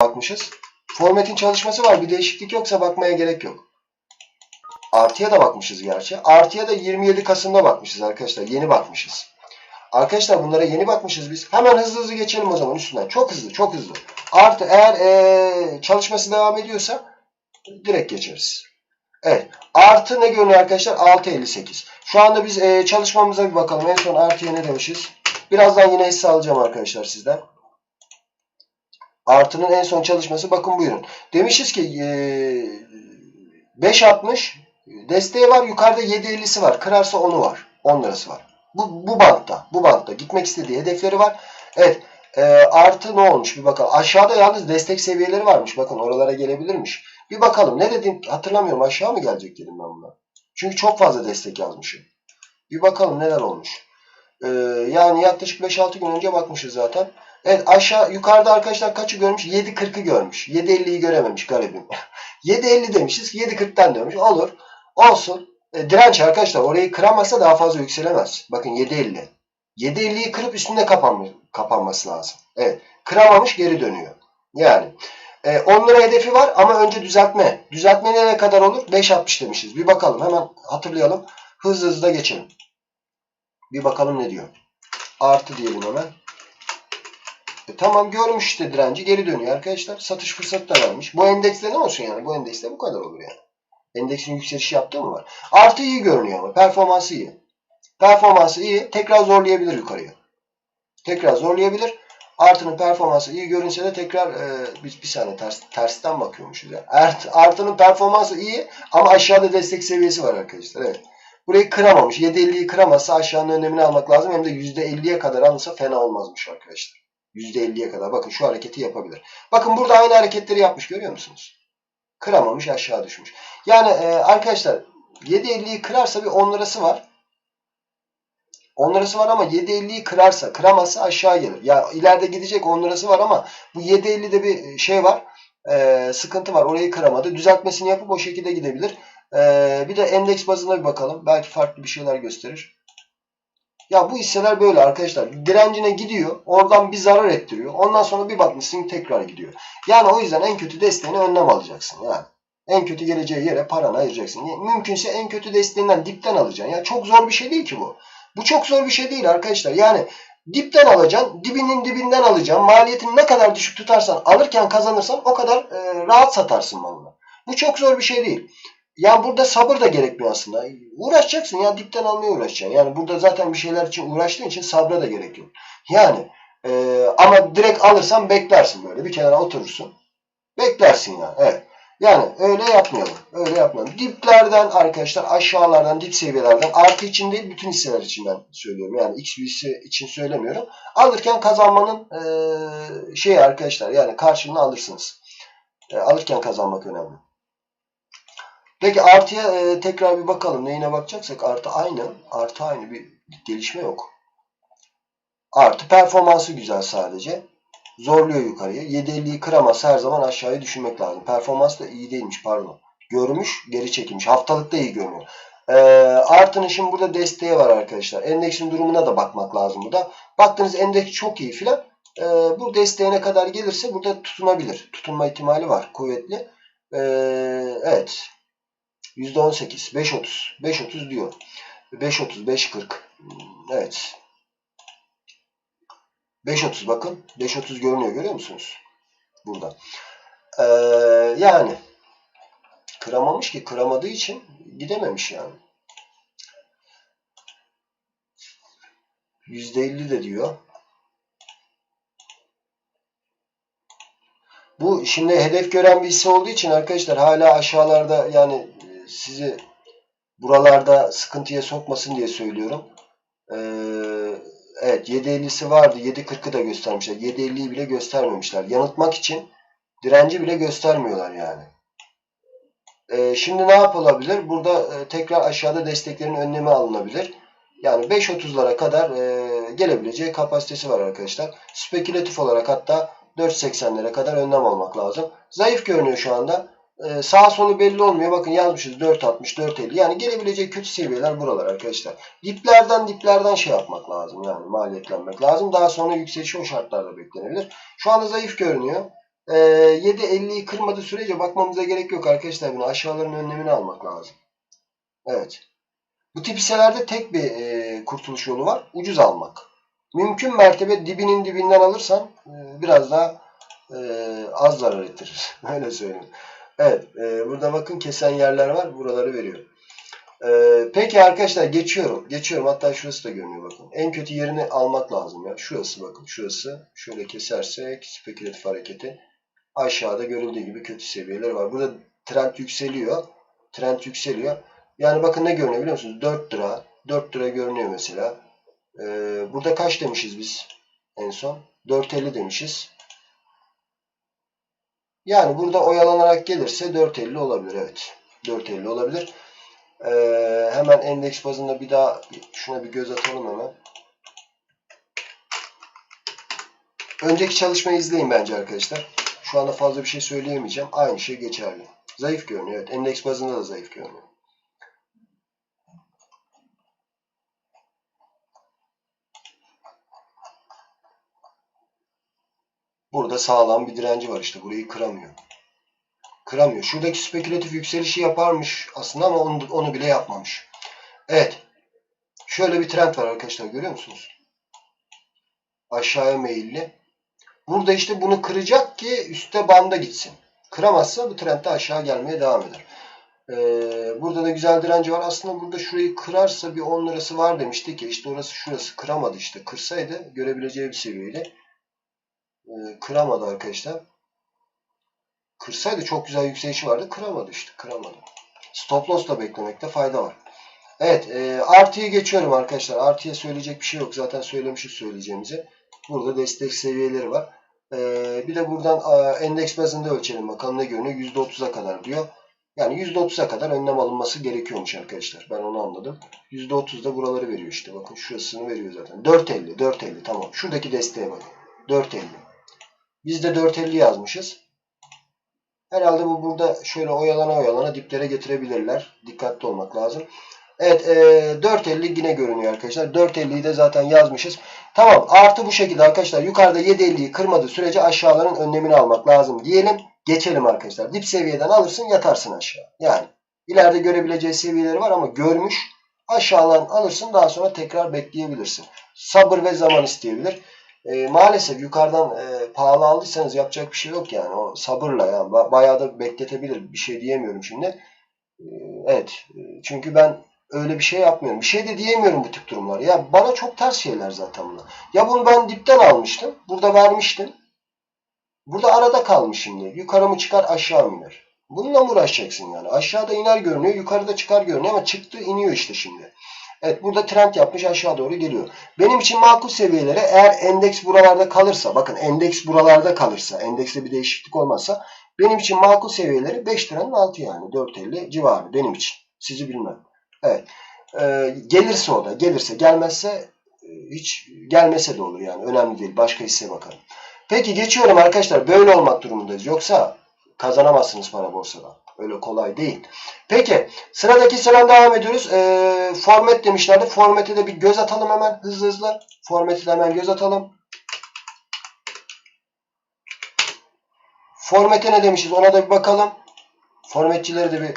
bakmışız. Format'in çalışması var. Bir değişiklik yoksa bakmaya gerek yok. Artıya da bakmışız gerçi. Artıya da 27 Kasım'da bakmışız arkadaşlar. Yeni bakmışız. Arkadaşlar bunlara yeni bakmışız biz. Hemen hızlı hızlı geçelim o zaman üstünden. Çok hızlı, çok hızlı. Artı eğer ee, çalışması devam ediyorsa direkt geçeriz. Evet. Artı ne görünüyor arkadaşlar? 6.58. Şu anda biz ee, çalışmamıza bir bakalım. En son artıya ne demişiz? Birazdan yine hisse alacağım arkadaşlar sizden. Artının en son çalışması bakın buyurun. Demişiz ki ee, 5.60 desteği var. Yukarıda 7.50'si var. Kırarsa 10'u var. 10 lirası var. Bu, bu bantta. Bu bantta. Gitmek istediği hedefleri var. Evet. E, artı ne olmuş? Bir bakalım. Aşağıda yalnız destek seviyeleri varmış. Bakın oralara gelebilirmiş. Bir bakalım. Ne dedim hatırlamıyorum. Aşağı mı gelecek dedim ben buna. Çünkü çok fazla destek yazmışım. Bir bakalım neler olmuş. E, yani yaklaşık 5-6 gün önce bakmışız zaten. Evet aşağı yukarıda arkadaşlar kaçı görmüş? 7.40'ı görmüş. 7.50'yi görememiş garibim. 7.50 demişiz. 7.40'tan dönmüş. Olur. Olsun. E, direnç arkadaşlar orayı kıramazsa daha fazla yükselemez. Bakın 7.50. 7.50'yi kırıp üstünde kapanma, kapanması lazım. Evet. Kıramamış geri dönüyor. Yani e, 10 lira hedefi var ama önce düzeltme. Düzeltme nereye kadar olur? 5.60 demişiz. Bir bakalım hemen hatırlayalım. Hızlı hızlı da geçelim. Bir bakalım ne diyor. Artı diyelim hemen. E, tamam görmüş işte direnci geri dönüyor arkadaşlar. Satış fırsatı da vermiş. Bu endekste ne olsun yani? Bu endekste bu kadar olur yani. Endeksin yükselişi yaptığı mı var? Artı iyi görünüyor ama. Performansı iyi. Performansı iyi. Tekrar zorlayabilir yukarıya. Tekrar zorlayabilir. Artının performansı iyi görünse de tekrar e, bir, bir saniye ters, tersten bakıyormuşuz. Ya. Art, artının performansı iyi ama aşağıda destek seviyesi var arkadaşlar. Evet. Burayı kıramamış. 7.50'yi kıramazsa aşağının önemini almak lazım. Hem de %50'ye kadar alırsa fena olmazmış arkadaşlar. %50'ye kadar. Bakın şu hareketi yapabilir. Bakın burada aynı hareketleri yapmış görüyor musunuz? Kıramamış aşağı düşmüş. Yani e, arkadaşlar 7.50'yi kırarsa bir 10 lirası var. 10 lirası var ama 7.50'yi kırarsa, kıramazsa aşağı gelir. Ya ileride gidecek 10 lirası var ama bu 7.50'de bir şey var. E, sıkıntı var. Orayı kıramadı. Düzeltmesini yapıp o şekilde gidebilir. E, bir de endeks bazında bir bakalım. Belki farklı bir şeyler gösterir. Ya bu hisseler böyle arkadaşlar. Direncine gidiyor. Oradan bir zarar ettiriyor. Ondan sonra bir bakmışsın tekrar gidiyor. Yani o yüzden en kötü desteğini önlem alacaksın. Yani. En kötü geleceği yere paranı ayıracaksın. Mümkünse en kötü desteğinden dipten alacaksın. Ya çok zor bir şey değil ki bu. Bu çok zor bir şey değil arkadaşlar. Yani dipten alacaksın. Dibinin dibinden alacaksın. Maliyetini ne kadar düşük tutarsan alırken kazanırsan o kadar e, rahat satarsın malını. Bu çok zor bir şey değil. Yani burada sabır da gerekmiyor aslında. Uğraşacaksın ya dipten almaya uğraşacaksın. Yani burada zaten bir şeyler için uğraştığın için sabra da gerek yok. Yani e, ama direkt alırsan beklersin böyle bir kenara oturursun. Beklersin yani. Evet. Yani öyle yapmayalım. Öyle yapmayalım. Diplerden arkadaşlar aşağılardan dip seviyelerden artı için değil bütün hisseler için ben söylüyorum. Yani X hisse için söylemiyorum. Alırken kazanmanın e, şeyi arkadaşlar yani karşılığını alırsınız. E, alırken kazanmak önemli. Peki artıya e, tekrar bir bakalım. Neyine bakacaksak artı aynı. Artı aynı bir gelişme yok. Artı performansı güzel sadece. Zorluyor yukarıya. 7.50'yi kıramazsa her zaman aşağıya düşünmek lazım. Performans da iyi değilmiş pardon. Görmüş geri çekilmiş. Haftalıkta iyi görünüyor. E, artının şimdi burada desteği var arkadaşlar. Endeksin durumuna da bakmak lazım burada. Baktığınız endeks çok iyi filan. E, bu desteğine kadar gelirse burada tutunabilir. Tutunma ihtimali var. Kuvvetli. E, evet. %18. 5.30. 5.30 diyor. 5.30. 5.40. Evet. 5.30 bakın. 5.30 görünüyor. Görüyor musunuz? Burada. Ee, yani kıramamış ki kıramadığı için gidememiş yani. %50 de diyor. Bu şimdi hedef gören bir hisse olduğu için arkadaşlar hala aşağılarda yani sizi buralarda sıkıntıya sokmasın diye söylüyorum. Ee, evet 7.50'si vardı. 7.40'ı da göstermişler. 7.50'yi bile göstermemişler. Yanıltmak için direnci bile göstermiyorlar yani. Ee, şimdi ne yapılabilir? Burada e, tekrar aşağıda desteklerin önlemi alınabilir. Yani 5.30'lara kadar e, gelebileceği kapasitesi var arkadaşlar. Spekülatif olarak hatta 4.80'lere kadar önlem almak lazım. Zayıf görünüyor şu anda. Ee, sağ solu belli olmuyor. Bakın yazmışız 4.60, 4.50. Yani gelebilecek kötü seviyeler buralar arkadaşlar. Diplerden diplerden şey yapmak lazım. Yani maliyetlenmek lazım. Daha sonra yükselişi o şartlarda beklenebilir. Şu anda zayıf görünüyor. Ee, 7.50'yi kırmadığı sürece bakmamıza gerek yok arkadaşlar. Bunu aşağıların önlemini almak lazım. Evet. Bu tip hisselerde tek bir e, kurtuluş yolu var. Ucuz almak. Mümkün mertebe dibinin dibinden alırsan e, biraz daha e, az zarar ettirir. Öyle söyleyeyim. Evet. E, burada bakın kesen yerler var. Buraları veriyor. E, peki arkadaşlar geçiyorum. Geçiyorum. Hatta şurası da görünüyor bakın. En kötü yerini almak lazım ya. Şurası bakın. Şurası. Şöyle kesersek spekülatif hareketi. Aşağıda görüldüğü gibi kötü seviyeler var. Burada trend yükseliyor. Trend yükseliyor. Yani bakın ne görünüyor biliyor musunuz? 4 lira. 4 lira görünüyor mesela. Ee, burada kaç demişiz biz en son? 4.50 demişiz. Yani burada oyalanarak gelirse 4.50 olabilir. Evet. 4.50 olabilir. Ee, hemen endeks bazında bir daha şuna bir göz atalım hemen. Önceki çalışmayı izleyin bence arkadaşlar. Şu anda fazla bir şey söyleyemeyeceğim. Aynı şey geçerli. Zayıf görünüyor. Evet. Endeks bazında da zayıf görünüyor. Burada sağlam bir direnci var işte. Burayı kıramıyor. Kıramıyor. Şuradaki spekülatif yükselişi yaparmış aslında ama onu, onu bile yapmamış. Evet. Şöyle bir trend var arkadaşlar. Görüyor musunuz? Aşağıya meyilli. Burada işte bunu kıracak ki üstte banda gitsin. Kıramazsa bu trendde aşağı gelmeye devam eder. Ee, burada da güzel direnci var. Aslında burada şurayı kırarsa bir 10 lirası var demiştik ya. İşte orası şurası kıramadı işte. Kırsaydı görebileceği bir seviyeydi. Ee, kıramadı arkadaşlar. Kırsaydı çok güzel yükselişi vardı. Kıramadı işte. Kıramadı. Stop loss da beklemekte fayda var. Evet. E, artıya geçiyorum arkadaşlar. Artıya söyleyecek bir şey yok. Zaten söylemişiz söyleyeceğimizi. Burada destek seviyeleri var. E, bir de buradan e, endeks bazında ölçelim. Bakalım ne görünüyor. %30'a kadar diyor. Yani %30'a kadar önlem alınması gerekiyormuş arkadaşlar. Ben onu anladım. %30 da buraları veriyor işte. Bakın şurasını veriyor zaten. 4.50. 4.50 tamam. Şuradaki desteğe bakın. 4.50. Biz de 4.50 yazmışız. Herhalde bu burada şöyle oyalana oyalana diplere getirebilirler. Dikkatli olmak lazım. Evet e, 4.50 yine görünüyor arkadaşlar. 4.50'yi de zaten yazmışız. Tamam artı bu şekilde arkadaşlar. Yukarıda 7.50'yi kırmadığı sürece aşağıların önlemini almak lazım diyelim. Geçelim arkadaşlar. Dip seviyeden alırsın yatarsın aşağı. Yani ileride görebileceği seviyeleri var ama görmüş. Aşağıdan alırsın daha sonra tekrar bekleyebilirsin. Sabır ve zaman isteyebilir. E, maalesef yukarıdan e, pahalı aldıysanız yapacak bir şey yok yani. O sabırla yani bayağı da bekletebilir. Bir şey diyemiyorum şimdi. E, evet. E, çünkü ben öyle bir şey yapmıyorum. Bir şey de diyemiyorum bu tip durumlar. Ya bana çok ters şeyler zaten bunlar. Ya bunu ben dipten almıştım. Burada vermiştim. Burada arada kalmış şimdi. Yukarı mı çıkar aşağı mı iner? Bununla mı uğraşacaksın yani? Aşağıda iner görünüyor. Yukarıda çıkar görünüyor ama çıktı iniyor işte şimdi. Evet burada trend yapmış aşağı doğru geliyor. Benim için makul seviyelere eğer endeks buralarda kalırsa bakın endeks buralarda kalırsa endekste bir değişiklik olmazsa benim için makul seviyeleri 5 liranın altı yani 4.50 civarı benim için. Sizi bilmem. Evet. Ee, gelirse o da gelirse gelmezse e, hiç gelmese de olur yani önemli değil. Başka hisseye bakarım. Peki geçiyorum arkadaşlar. Böyle olmak durumundayız. Yoksa kazanamazsınız para borsada. Öyle kolay değil. Peki sıradaki sıradan devam ediyoruz. E, format demişlerdi. Formate de bir göz atalım hemen hızlı hızlı. Formate de hemen göz atalım. Formate ne demişiz ona da bir bakalım. Formatçileri de bir